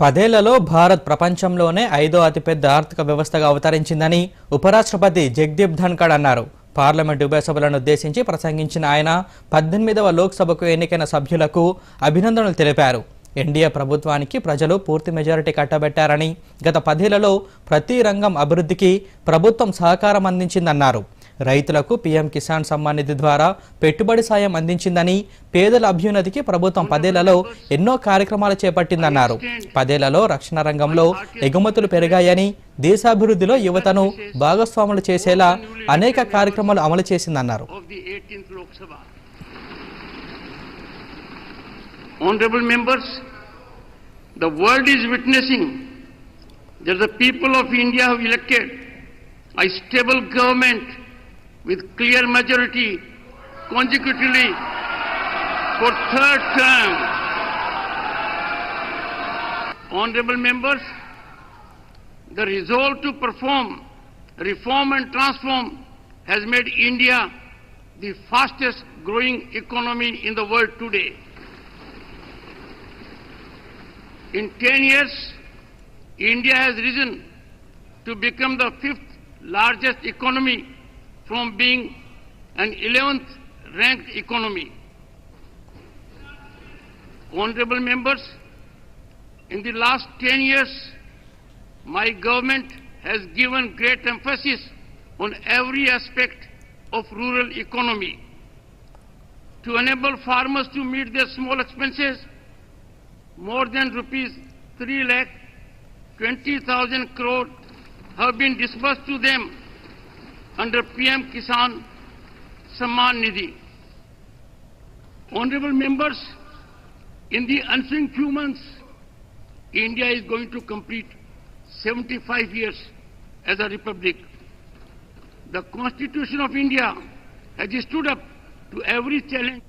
పదేళ్ళలో భారత్ ప్రపంచంలోనే ఐదో అతిపెద్ద ఆర్థిక వ్యవస్థగా అవతరించిందని ఉపరాష్ట్రపతి జగదీప్ ధన్కడ్ అన్నారు. పార్లమెంట్ ఉభయ సభలను ఉద్దేశించి ప్రసంగించిన ఆయన పద్దెనిమిదవ లోక్సభకు ఎన్నికైన సభ్యులకు అభినందనలు తెలిపారు. ఎన్డీఏ ప్రభుత్వానికి ప్రజలు పూర్తి మెజారిటీ కట్టబెట్టారని గత పదేళ్ళలో ప్రతి రంగం అభివృద్ధికి ప్రభుత్వం సహకారం అందించిందన్నారు. రైతులకు పీఎం కిసాన్ సమ్మాన్ నిధి ద్వారా పెట్టుబడి సాయం అందించిందని పేదల అభ్యున్నతికి ప్రభుత్వం పదేళ్ళలో ఎన్నో కార్యక్రమాలు చేపట్టిందన్నారు. పదేళ్ళలో రక్షణ రంగంలో ఎగుమతులు పెరిగాయని దేశాభివృద్ధిలో యువతను భాగస్వాములు చేసేలా అనేక కార్యక్రమాలు అమలు చేసిందన్నారు. Honorable members, the world is witnessing that the people of India have elected a stable government with clear majority consecutively for third term. Honorable members, the resolve to perform, reform and transform has made India the fastest growing economy in the world today. In 10 years, India has risen to become the fifth largest economy from being an 11th ranked economy. Honorable members, in the last 10 years, my government has given great emphasis on every aspect of rural economy. To enable farmers to meet their small expenses, more than rupees 3 lakh 20,000 crore have been disbursed to them under PM Kisan Samman Nidhi. Honorable members, in the ensuing few months, India is going to complete 75 years as a republic. The Constitution of India has stood up to every challenge.